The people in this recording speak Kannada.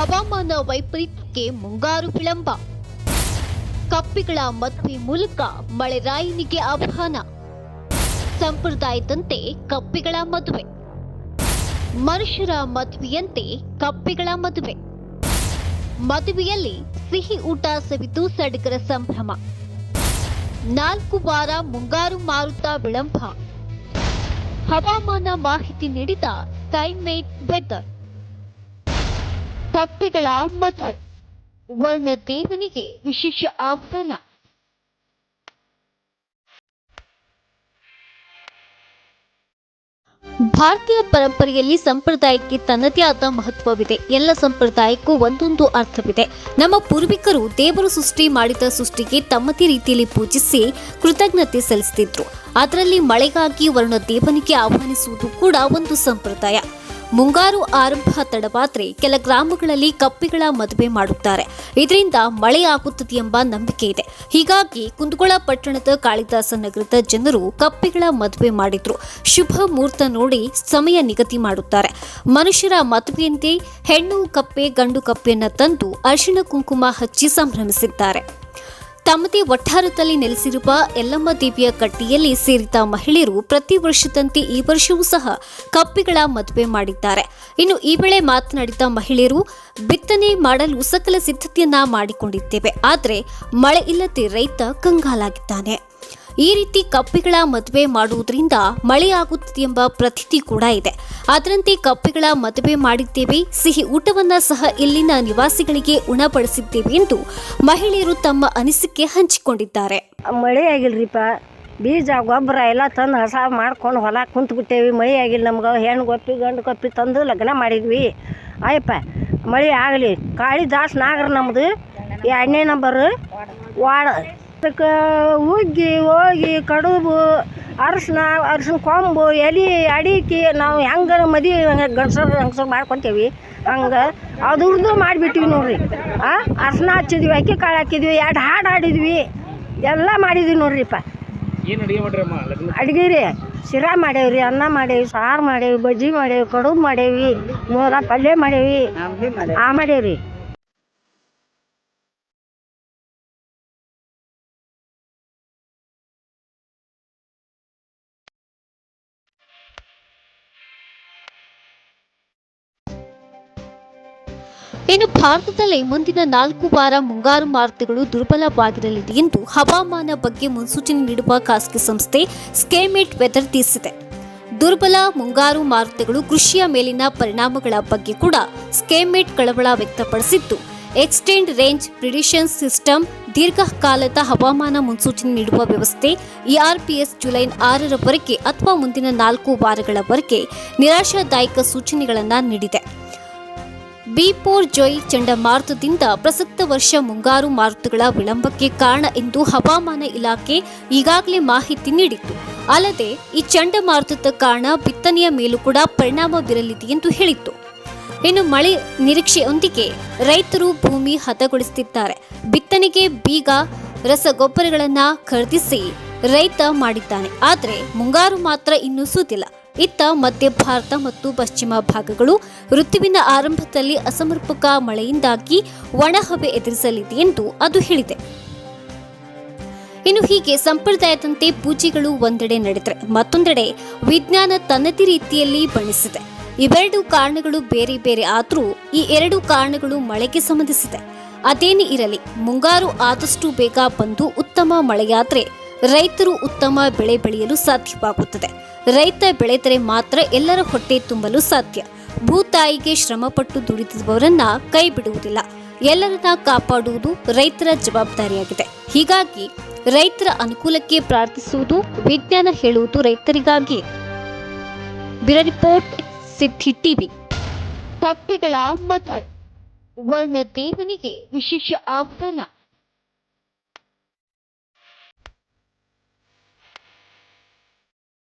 ಹವಾಮಾನ ವೈಪರೀತ್ಯಕ್ಕೆ ಮುಂಗಾರು ವಿಳಂಬ. ಕಪ್ಪಿಗಳ ಮದುವೆ ಮೂಲಕ ಮಳೆರಾಯನಿಗೆ ಆಹ್ವಾನ. ಸಂಪ್ರದಾಯದಂತೆ ಕಪ್ಪಿಗಳ ಮದುವೆ. ಮನುಷ್ಯರ ಮದುವೆಯಂತೆ ಕಪ್ಪಿಗಳ ಮದುವೆ. ಮದುವೆಯಲ್ಲಿ ಸಿಹಿ ಊಟ ಸವಿದು ಸಡಗರ ಸಂಭ್ರಮ. ನಾಲ್ಕು ವಾರ ಮುಂಗಾರು ಮಾರುತ ವಿಳಂಬ. ಹವಾಮಾನ ಮಾಹಿತಿ ನೀಡಿದ ಕ್ಲೈಮೇಟ್ ವೆದರ್. ಕಪ್ಪಿಗಳ ಮದುವೆ ವರ್ಣ ದೇವನಿಗೆ ವಿಶೇಷ ಆಹ್ವಾನ. ಭಾರತೀಯ ಪರಂಪರೆಯಲ್ಲಿ ಸಂಪ್ರದಾಯಕ್ಕೆ ತನ್ನದೇ ಆದ ಮಹತ್ವವಿದೆ. ಎಲ್ಲ ಸಂಪ್ರದಾಯಕ್ಕೂ ಒಂದೊಂದು ಅರ್ಥವಿದೆ. ನಮ್ಮ ಪೂರ್ವಿಕರು ದೇವರು ಸೃಷ್ಟಿ ಮಾಡಿದ ಸೃಷ್ಟಿಗೆ ತಮ್ಮದೇ ರೀತಿಯಲ್ಲಿ ಪೂಜಿಸಿ ಕೃತಜ್ಞತೆ ಸಲ್ಲಿಸುತ್ತಿದ್ರು. ಅದರಲ್ಲಿ ಮಳೆಗಾಗಿ ವರುಣ ದೇವನಿಗೆ ಆಹ್ವಾನಿಸುವುದು ಕೂಡ ಒಂದು ಸಂಪ್ರದಾಯ. ಮುಂಗಾರು ಆರಂಭ ತಡವಾದ್ರೆ ಕೆಲ ಗ್ರಾಮಗಳಲ್ಲಿ ಕಪ್ಪಿಗಳ ಮದುವೆ ಮಾಡುತ್ತಾರೆ. ಇದರಿಂದ ಮಳೆ ಆಗುತ್ತದೆ ಎಂಬ ನಂಬಿಕೆ ಇದೆ. ಹೀಗಾಗಿ ಕುಂದಗೋಳ ಪಟ್ಟಣದ ಕಾಳಿದಾಸ ನಗರದ ಜನರು ಕಪ್ಪಿಗಳ ಮದುವೆ ಮಾಡಿದ್ರು. ಶುಭ ಮುಹೂರ್ತ ನೋಡಿ ಸಮಯ ನಿಗದಿ ಮಾಡುತ್ತಾರೆ. ಮನುಷ್ಯರ ಮದುವೆಯಂತೆ ಹೆಣ್ಣು ಕಪ್ಪೆ ಗಂಡು ಕಪ್ಪೆಯನ್ನ ತಂದು ಅರಿಶಿಣ ಕುಂಕುಮ ಹಚ್ಚಿ ಸಂಭ್ರಮಿಸಿದ್ದಾರೆ. ತಮ್ಮದೇ ವಠಾರದಲ್ಲಿ ನೆಲೆಸಿರುವ ಯಲ್ಲಮ್ಮ ದೇವಿಯ ಕಟ್ಟಿಯಲ್ಲಿ ಸೇರಿದ ಮಹಿಳೆಯರು ಪ್ರತಿ ವರ್ಷದಂತೆ ಈ ವರ್ಷವೂ ಸಹ ಕಪ್ಪಿಗಳ ಮದುವೆ ಮಾಡಿದ್ದಾರೆ. ಇನ್ನು ಈ ವೇಳೆ ಮಾತನಾಡಿದ ಮಹಿಳೆಯರು, ಬಿತ್ತನೆ ಮಾಡಲು ಸಕಲ ಸಿದ್ಧತೆಯನ್ನ ಮಾಡಿಕೊಂಡಿದ್ದೇವೆ. ಆದರೆ ಮಳೆ ಇಲ್ಲದೆ ರೈತ ಕಂಗಾಲಾಗಿದ್ದಾನೆ. ಈ ರೀತಿ ಕಪ್ಪೆಗಳ ಮದುವೆ ಮಾಡುವುದರಿಂದ ಮಳೆಯಾಗುತ್ತದೆ ಎಂಬ ಪ್ರತೀತಿ ಕೂಡ ಇದೆ. ಅದರಂತೆ ಕಪ್ಪೆಗಳ ಮದುವೆ ಮಾಡಿದ್ದೇವೆ, ಸಿಹಿ ಊಟವನ್ನ ಸಹ ಇಲ್ಲಿನ ನಿವಾಸಿಗಳಿಗೆ ಉಣಪಡಿಸಿದ್ದೇವೆ ಎಂದು ಮಹಿಳೆಯರು ತಮ್ಮ ಅನಿಸಿಕೆ ಹಂಚಿಕೊಂಡಿದ್ದಾರೆ. ಮಳೆ ಆಗಿಲ್ರಿಪ್ಪ, ಬೀಜ, ಗೊಬ್ಬರ ಎಲ್ಲ ತಂದು ಹಸ ಮಾಡ್ಕೊಂಡು ಹೊಲ ಕುಂತು ಬಿಟ್ಟೇವಿ ಮಳೆ ಆಗಿಲ್ಲ ನಮ್ಗೆ, ಹೆಣ್ಣು ಗೊಪ್ಪಿ, ಗಂಡು ಗೊಪ್ಪಿ ತಂದು ಲಗ್ನ ಮಾಡಿದ್ವಿ. ಆಯಪ್ಪ, ಮಳೆ ಆಗಲಿ. ಕಾಳಿದಾಸ್ ನಾಗರ ನಮ್ಮದು ಎರಡನೇ ನಂಬರು ವಾಡ. ಅದಕ್ಕೆ ಹುಗ್ಗಿ ಹೋಗಿ ಕಡುಬು ಅರಶಿನ ಅರ್ಶಿನ ಕೊಂಬು ಎಲೆ ಅಡಿಕೆ ನಾವು ಹೆಂಗೆ ಮದುವೆ ಗಂಡಸರು ಹೆಂಗಸರು ಮಾಡ್ಕೊತೇವಿ. ಹಂಗೆ ಅದ್ರದ್ದು ಮಾಡಿಬಿಟ್ಟಿವಿ ನೋಡ್ರಿ. ಆ ಅರ್ಶಿನ ಹಚ್ಚಿದ್ವಿ ಅಕ್ಕಿ ಕಾಳು ಹಾಕಿದ್ವಿ ಎರಡು ಹಾಡು ಹಾಡಿದ್ವಿ. ಎಲ್ಲ ಮಾಡಿದ್ವಿ ನೋಡ್ರಿಪ್ಪ. ಅಡ್ಗೆ ರೀ ಶಿರಾ ಮಾಡೇವ್ರಿ ಅನ್ನ ಮಾಡೇವಿ ಸಾರು ಮಾಡೇವಿ ಬಜ್ಜಿ ಮಾಡೇವಿ ಕಡುಬು ಮಾಡೇವಿ ಮೋದ ಪಲ್ಯ ಮಾಡೇವಿ ಆ ಮಾಡೇವ್ರಿ. ಇನ್ನು ಭಾರತದಲ್ಲಿ ಮುಂದಿನ ನಾಲ್ಕು ವಾರ ಮುಂಗಾರು ಮಾರುತಗಳು ದುರ್ಬಲವಾಗಿರಲಿದೆ ಎಂದು ಹವಾಮಾನ ಬಗ್ಗೆ ಮುನ್ಸೂಚನೆ ನೀಡುವ ಖಾಸಗಿ ಸಂಸ್ಥೆ ಸ್ಕೇಮೆಟ್ ವೆದರ್ ತಿಳಿಸಿದೆ. ದುರ್ಬಲ ಮುಂಗಾರು ಮಾರುತಗಳು ಕೃಷಿಯ ಮೇಲಿನ ಪರಿಣಾಮಗಳ ಬಗ್ಗೆ ಕೂಡ ಸ್ಕೇಮೆಟ್ ಕಳವಳ ವ್ಯಕ್ತಪಡಿಸಿದ್ದು, ಎಕ್ಸ್ಟೆಂಡ್ ರೇಂಜ್ ಪ್ರಿಡಿಷನ್ ಸಿಸ್ಟಮ್ ದೀರ್ಘಕಾಲದ ಹವಾಮಾನ ಮುನ್ಸೂಚನೆ ನೀಡುವ ವ್ಯವಸ್ಥೆ ಇಆರ್ಪಿಎಸ್ ಜುಲೈ ಆರರವರೆಗೆ ಅಥವಾ ಮುಂದಿನ ನಾಲ್ಕು ವಾರಗಳವರೆಗೆ ನಿರಾಶಾದಾಯಕ ಸೂಚನೆಗಳನ್ನು ನೀಡಿದೆ. ಬಿಪೋರ್ ಜೊಯ್ ಚಂಡಮಾರುತದಿಂದ ಪ್ರಸಕ್ತ ವರ್ಷ ಮುಂಗಾರು ಮಾರುತಗಳ ವಿಳಂಬಕ್ಕೆ ಕಾರಣ ಎಂದು ಹವಾಮಾನ ಇಲಾಖೆ ಈಗಾಗಲೇ ಮಾಹಿತಿ ನೀಡಿತ್ತು. ಅಲ್ಲದೆ, ಈ ಚಂಡಮಾರುತದ ಕಾರಣ ಬಿತ್ತನೆಯ ಮೇಲೂ ಕೂಡ ಪರಿಣಾಮ ಬೀರಲಿದೆ ಎಂದು ಹೇಳಿತ್ತು. ಇನ್ನು ಮಳೆ ನಿರೀಕ್ಷೆಯೊಂದಿಗೆ ರೈತರು ಭೂಮಿ ಹದಗೊಳಿಸುತ್ತಿದ್ದಾರೆ. ಬಿತ್ತನೆಗೆ ಬೀಗ, ರಸಗೊಬ್ಬರಗಳನ್ನು ಖರೀದಿಸಿ ರೈತ ಮಾಡಿದ್ದಾನೆ. ಆದರೆ ಮುಂಗಾರು ಮಾತ್ರ ಇನ್ನೂ ಸೂತಿಲ್ಲ. ಇತ್ತ ಮಧ್ಯ ಭಾರತ ಮತ್ತು ಪಶ್ಚಿಮ ಭಾಗಗಳು ಋತುವಿನ ಆರಂಭದಲ್ಲಿ ಅಸಮರ್ಪಕ ಮಳೆಯಿಂದಾಗಿ ಒಣಹವೆ ಎದುರಿಸಲಿದೆ ಎಂದು ಅದು ಹೇಳಿದೆ. ಇನ್ನು ಹೀಗೆ ಸಂಪ್ರದಾಯದಂತೆ ಪೂಜೆಗಳು ಒಂದೆಡೆ ನಡೆದರೆ ಮತ್ತೊಂದೆಡೆ ವಿಜ್ಞಾನ ತನ್ನದೇ ರೀತಿಯಲ್ಲಿ ಬಣಿಸಿದೆ ಇವೆರಡು ಕಾರಣಗಳು ಬೇರೆ ಬೇರೆ ಆದರೂ ಈ ಎರಡು ಕಾರಣಗಳು ಮಳೆಗೆ ಸಂಬಂಧಿಸಿದೆ. ಅದೇನೇ ಇರಲಿ, ಮುಂಗಾರು ಆದಷ್ಟು ಬೇಗ ಬಂದು ಉತ್ತಮ ಮಳೆಯಾದರೆ ರೈತರು ಉತ್ತಮ ಬೆಳೆ ಬೆಳೆಯಲು ಸಾಧ್ಯವಾಗುತ್ತದೆ. ರೈತ ಬೆಳೆದರೆ ಮಾತ್ರ ಎಲ್ಲರ ಹೊಟ್ಟೆ ತುಂಬಲು ಸಾಧ್ಯ. ಭೂತಾಯಿಗೆ ಶ್ರಮಪಟ್ಟು ದುಡಿದಿರುವವರನ್ನ ಕೈ ಬಿಡುವುದಿಲ್ಲ. ಎಲ್ಲರನ್ನ ಕಾಪಾಡುವುದು ರೈತರ ಜವಾಬ್ದಾರಿಯಾಗಿದೆ. ಹೀಗಾಗಿ ರೈತರ ಅನುಕೂಲಕ್ಕೆ ಪ್ರಾರ್ಥಿಸುವುದು, ವಿಜ್ಞಾನ ಹೇಳುವುದು ರೈತರಿಗಾಗಿ. ಬಿರ ರಿಪೋರ್ಟ್, ಸಿದ್ಧಿ ಟಿವಿ. ಕಪ್ಪಿಗಳ ಮತ. ವರ್ಣ ದೇವನಿಗೆ ವಿಶೇಷ ಆಹ್ವಾನ.